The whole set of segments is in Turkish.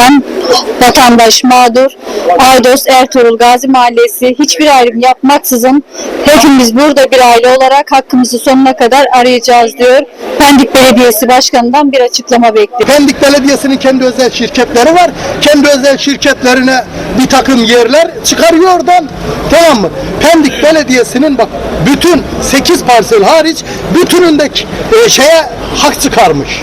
gerçekten vatandaş mağdur. Aydos, Ertuğrul, Gazi Mahallesi hiçbir ayrım yapmaksızın hepimiz burada bir aile olarak hakkımızı sonuna kadar arayacağız diyor. Pendik Belediyesi Başkanı'ndan bir açıklama bekliyor. Pendik Belediyesi'nin kendi özel şirketleri var. Kendi özel şirketlerine bir takım yerler çıkarıyor oradan. Tamam mı? Pendik Belediyesi'nin bak bütün 8 parsel hariç bütünündeki e, şeye hak çıkarmış.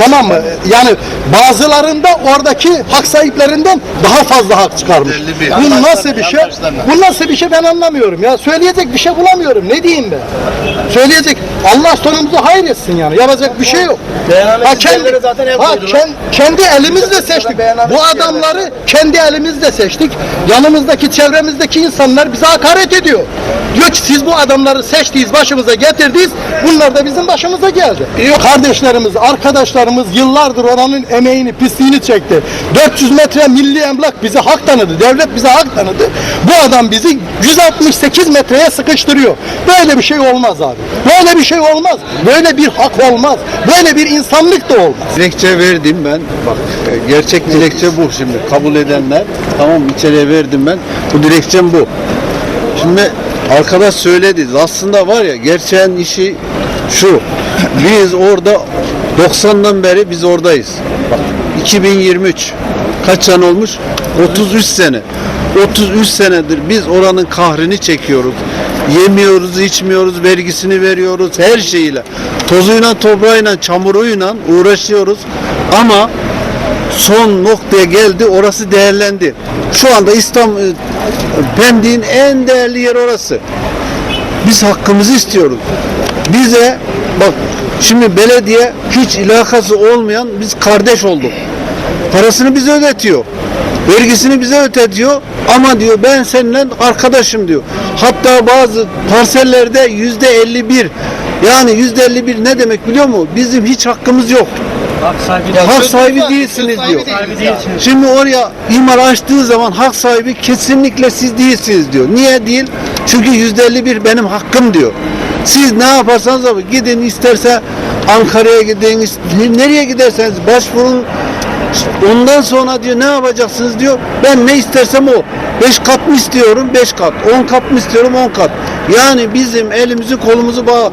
Tamam mı? Yani bazılarında oradaki hak sahiplerinden daha fazla hak çıkarmış. Bir- Bu nasıl bir şey? Bu nasıl bir şey ben anlamıyorum ya. Söyleyecek bir şey bulamıyorum. Ne diyeyim ben? Söyleyecek. Allah sonumuzu hayretsin yani. Yapacak bir şey yok. Ha, kendi, ha, ken- kendi elimizle seçtik. Bu adamları kendi elimizle seçtik. Yanımızdaki, çevremizdeki insanlar bize hakaret ediyor. Diyor ki siz bu adamları seçtiğiniz, başımıza getirdiniz. Bunlar da bizim başımıza geldi. Kardeşlerimiz, arkadaşlarımız yıllardır oranın emeğini, pisliğini çekti. 400 metre milli emlak bize hak tanıdı. Devlet bize hak tanıdı. Bu adam bizi 168 metreye sıkıştırıyor. Böyle bir şey olmaz abi. Böyle bir şey olmaz. Böyle bir hak olmaz. Böyle bir insanlık da olmaz. Dilekçe verdim ben. Bak e, gerçek dilekçe bu şimdi. Kabul edenler tamam içeriye verdim ben. Bu dilekçem bu. Şimdi arkadaş söyledi. Aslında var ya gerçeğin işi şu. Biz orada 90'dan beri biz oradayız. Bak 2023 kaç sene olmuş? 33 sene. 33 senedir biz oranın kahrini çekiyoruz. Yemiyoruz, içmiyoruz, vergisini veriyoruz her şeyiyle. Tozuyla, toprağıyla, çamuruyla uğraşıyoruz. Ama son noktaya geldi, orası değerlendi. Şu anda İstanbul, Pendik'in en değerli yeri orası. Biz hakkımızı istiyoruz. Bize bak şimdi belediye hiç ilakası olmayan biz kardeş olduk. Parasını bize ödetiyor. Vergisini bize ödetiyor ama diyor ben seninle arkadaşım diyor. Hatta bazı parsellerde yüzde 51 yani yüzde 51 ne demek biliyor musun? Bizim hiç hakkımız yok. Hak sahibi değilsiniz diyor. Şimdi oraya imar açtığı zaman hak sahibi kesinlikle siz değilsiniz diyor. Niye değil? Çünkü yüzde 51 benim hakkım diyor. Siz ne yaparsanız yapın. Gidin isterse Ankara'ya gidin, nereye giderseniz başvurun. Ondan sonra diyor ne yapacaksınız diyor. Ben ne istersem o. 5 kat mı istiyorum? 5 kat. 10 kat mı istiyorum? 10 kat. Yani bizim elimizi kolumuzu bağ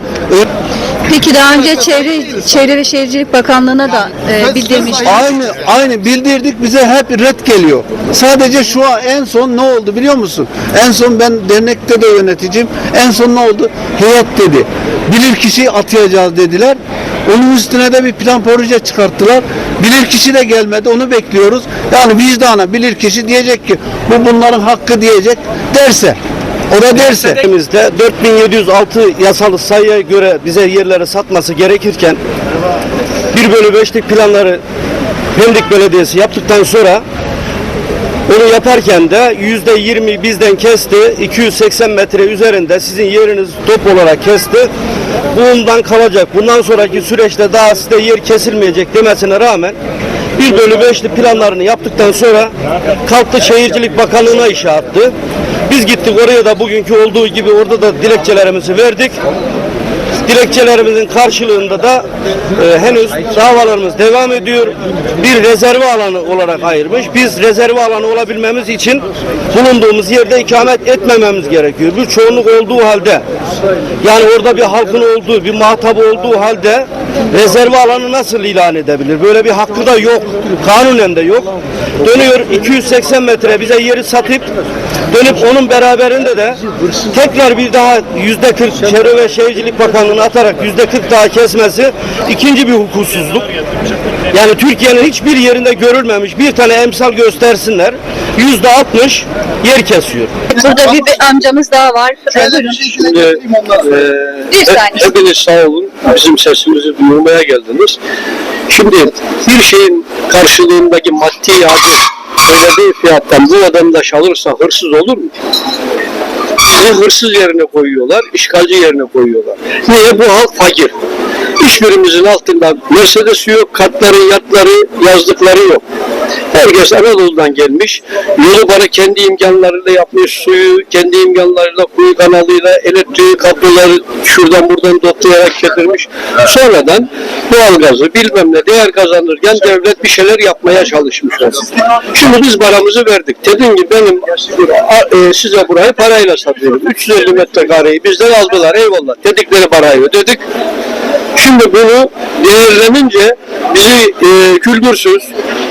Peki daha önce Çevre, Çevre ve Şehircilik Bakanlığı'na da e, bildirmiş. Aynı aynı bildirdik bize hep red geliyor. Sadece şu an en son ne oldu biliyor musun? En son ben dernekte de yöneticiyim. En son ne oldu? Heyet dedi. Bilir kişi atayacağız dediler. Onun üstüne de bir plan proje çıkarttılar. Bilir kişi de gelmedi. Onu bekliyoruz. Yani vicdana bilir kişi diyecek ki bu bunların hakkı diyecek derse. O da derse. Ülkemizde 4706 yasal sayıya göre bize yerleri satması gerekirken 1 bölü 5'lik planları Pendik Belediyesi yaptıktan sonra onu yaparken de yüzde 20 bizden kesti. 280 metre üzerinde sizin yeriniz top olarak kesti. Bundan kalacak. Bundan sonraki süreçte daha size yer kesilmeyecek demesine rağmen 1 bölü 5'li planlarını yaptıktan sonra kalktı Şehircilik Bakanlığı'na işe attı. Biz gittik oraya da bugünkü olduğu gibi orada da dilekçelerimizi verdik. Dilekçelerimizin karşılığında da e, henüz davalarımız devam ediyor. Bir rezerve alanı olarak ayırmış. Biz rezerve alanı olabilmemiz için bulunduğumuz yerde ikamet etmememiz gerekiyor. Bir çoğunluk olduğu halde yani orada bir halkın olduğu, bir muhatabı olduğu halde rezerve alanı nasıl ilan edebilir? Böyle bir hakkı da yok. Kanunen de yok. Dönüyor 280 metre bize yeri satıp dönüp onun beraberinde de tekrar bir daha yüzde 40 Çevre ve Şehircilik Bakanlığı'na atarak yüzde 40 daha kesmesi ikinci bir hukuksuzluk. Yani Türkiye'nin hiçbir yerinde görülmemiş bir tane emsal göstersinler. Yüzde 60 yer kesiyor. Burada bir, bir amcamız daha var. E, buyurun. Şimdi e, Bir saniye. hepiniz sağ olun. Bizim sesimizi duyurmaya geldiniz. Şimdi bir şeyin karşılığındaki maddi yardım ödediği fiyattan bu vatandaş alırsa hırsız olur mu? Bizi hırsız yerine koyuyorlar, işgalci yerine koyuyorlar. Niye? Bu halk fakir. Hiçbirimizin altında Mercedes yok, katları, yatları, yazdıkları yok. Her Herkes Anadolu'dan gelmiş. Yolu bana kendi imkanlarıyla yapmış. Suyu kendi imkanlarıyla, kuyu kanalıyla, elektriği, kabloları şuradan buradan toplayarak getirmiş. Sonradan doğalgazı bilmem ne değer kazanırken devlet bir şeyler yapmaya çalışmış. Şimdi biz paramızı verdik. Dedim ki benim e, size burayı parayla satıyorum. 350 metrekareyi bizden aldılar eyvallah. Dedikleri parayı ödedik. Şimdi bunu değerlenince bizi e, kültürsüz,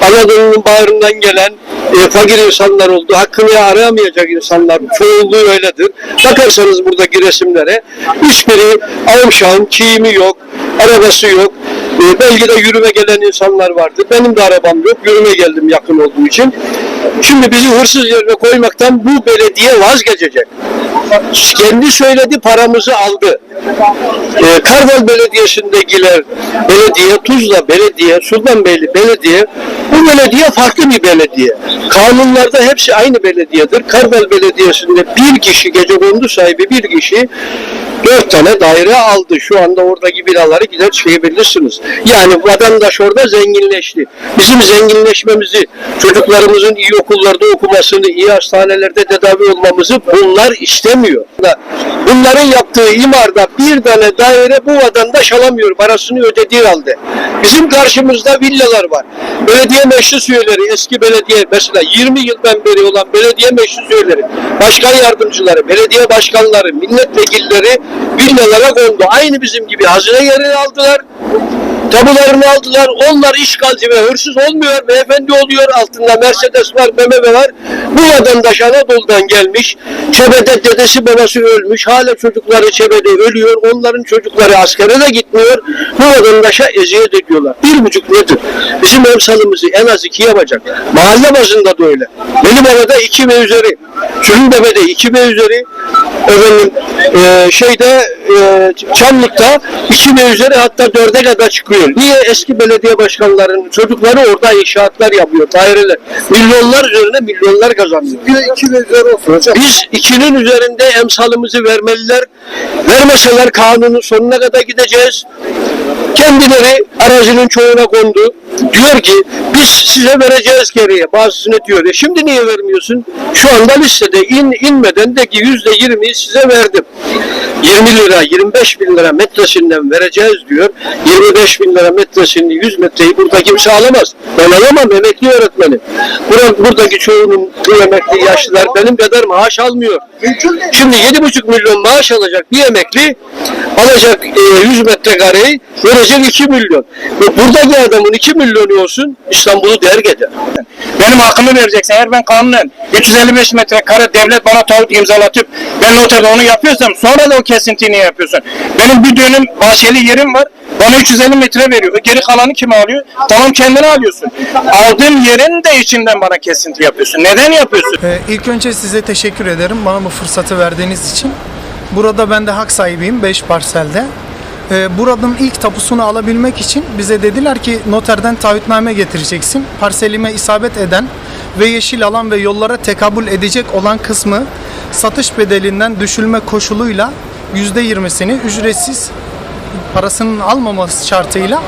Anadolu'nun bağrından gelen e, fakir insanlar oldu. Hakkını arayamayacak insanlar. Çoğunluğu öyledir. Bakarsanız buradaki resimlere hiçbiri avşan, kimi yok, arabası yok. E, belki de yürüme gelen insanlar vardı. Benim de arabam yok. Yürüme geldim yakın olduğu için. Şimdi bizi hırsız yerine koymaktan bu belediye vazgeçecek. Kendi söyledi paramızı aldı. E, Kartal Belediyesi'ndekiler belediye, Tuzla Belediye, Sultanbeyli Belediye bu belediye farklı bir belediye. Kanunlarda hepsi aynı belediyedir. Kartal Belediyesi'nde bir kişi, gece kondu sahibi bir kişi dört tane daire aldı. Şu anda oradaki binaları gider çıkabilirsiniz. Yani vatandaş orada zenginleşti. Bizim zenginleşmemizi, çocuklarımızın iyi okullarda okumasını, iyi hastanelerde tedavi olmamızı bunlar istemiyor. Bunların yaptığı imarda bir tane daire bu vatandaş alamıyor parasını ödediği halde. Bizim karşımızda villalar var. Belediye meclis üyeleri, eski belediye mesela 20 yıldan beri olan belediye meclis üyeleri, başkan yardımcıları, belediye başkanları, milletvekilleri villalara kondu. Aynı bizim gibi hazine yerini aldılar. Tabularını aldılar. Onlar işgalci ve hırsız olmuyor. Beyefendi oluyor. Altında Mercedes var, BMW var. Bu vatandaş Anadolu'dan gelmiş. Çebede dedesi babası ölmüş. Hala çocukları Çebede ölüyor. Onların çocukları askere de gitmiyor. Bu vatandaşa eziyet ediyorlar. Bir buçuk nedir? Bizim emsalımızı en az iki yapacak. Mahalle bazında da öyle. Benim arada iki ve üzeri. Süründebe'de iki ve üzeri. Efendim, e, şeyde e, Çamlık'ta iki ve üzeri hatta dörde kadar çıkıyor. Niye? Eski belediye başkanlarının çocukları orada inşaatlar yapıyor, daireler. Milyonlar üzerine milyonlar kazanıyor. İki ve üzeri olsun hocam. Biz ikinin üzerinde emsalımızı vermeliler. Vermeseler kanunun sonuna kadar gideceğiz. Kendileri arazinin çoğuna kondu. Diyor ki biz size vereceğiz geriye. Bazısını diyor. E şimdi niye vermiyorsun? Şu anda listede in, inmeden de ki yüzde yirmiyi size verdim. 20 lira, 25 bin lira metresinden vereceğiz diyor. 25 bin lira metresini, 100 metreyi burada kimse alamaz. Ben alamam, emekli öğretmenim. Bura, buradaki çoğunun bu emekli yaşlılar benim kadar maaş almıyor. Şimdi 7,5 milyon maaş alacak bir emekli alacak e, 100 metrekareyi verecek 2 milyon. Ve buradaki adamın 2 milyonu olsun İstanbul'u derg eder. Benim hakkımı vereceksin. Eğer ben kanunen 355 metrekare devlet bana taahhüt imzalatıp ben noterde onu yapıyorsam sonra da o kesintiyi niye yapıyorsun? Benim bir dönüm bahçeli yerim var. Bana 350 metre veriyor. Geri kalanı kim alıyor? Tamam kendini alıyorsun. Aldığım yerin de içinden bana kesinti yapıyorsun. Neden yapıyorsun? Ee, ilk önce size teşekkür ederim bana bu fırsatı verdiğiniz için. Burada ben de hak sahibiyim 5 parselde. Ee, buranın ilk tapusunu alabilmek için bize dediler ki noterden taahhütname getireceksin. Parselime isabet eden ve yeşil alan ve yollara tekabül edecek olan kısmı satış bedelinden düşülme koşuluyla %20'sini ücretsiz parasının almaması şartıyla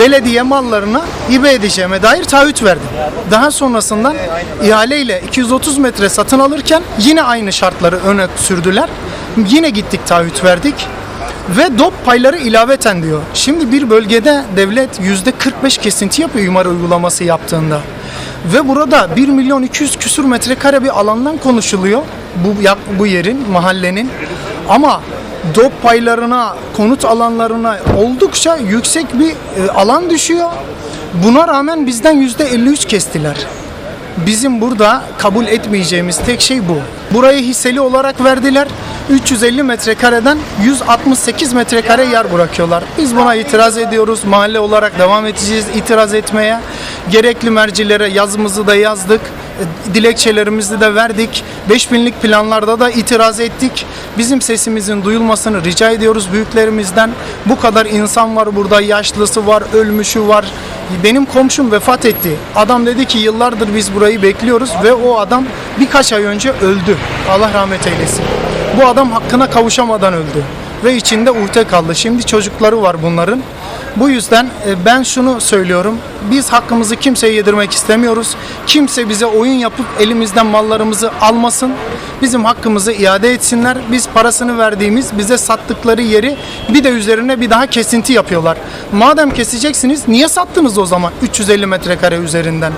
belediye mallarına hibe edeceğime dair taahhüt verdim. Daha sonrasında ihaleyle 230 metre satın alırken yine aynı şartları öne sürdüler. Yine gittik taahhüt verdik. Ve DOP payları ilaveten diyor. Şimdi bir bölgede devlet %45 kesinti yapıyor imar uygulaması yaptığında. Ve burada 1 milyon 200 küsür metrekare bir alandan konuşuluyor. Bu, bu yerin, mahallenin. Ama DOP paylarına, konut alanlarına oldukça yüksek bir e, alan düşüyor. Buna rağmen bizden %53 kestiler. Bizim burada kabul etmeyeceğimiz tek şey bu. Burayı hisseli olarak verdiler. 350 metrekareden 168 metrekare yer bırakıyorlar. Biz buna itiraz ediyoruz. Mahalle olarak devam edeceğiz itiraz etmeye. Gerekli mercilere yazımızı da yazdık. E, Dilekçelerimizi de verdik. 5000'lik planlarda da itiraz ettik. Bizim sesimizin duyulmasını rica ediyoruz büyüklerimizden. Bu kadar insan var burada. Yaşlısı var, ölmüşü var. Benim komşum vefat etti. Adam dedi ki yıllardır biz burayı bekliyoruz ve o adam birkaç ay önce öldü. Allah rahmet eylesin. Bu adam hakkına kavuşamadan öldü ve içinde uhde kaldı. Şimdi çocukları var bunların. Bu yüzden e, ben şunu söylüyorum. Biz hakkımızı kimseye yedirmek istemiyoruz. Kimse bize oyun yapıp elimizden mallarımızı almasın. Bizim hakkımızı iade etsinler. Biz parasını verdiğimiz bize sattıkları yeri bir de üzerine bir daha kesinti yapıyorlar. Madem keseceksiniz niye sattınız o zaman 350 metrekare üzerinden?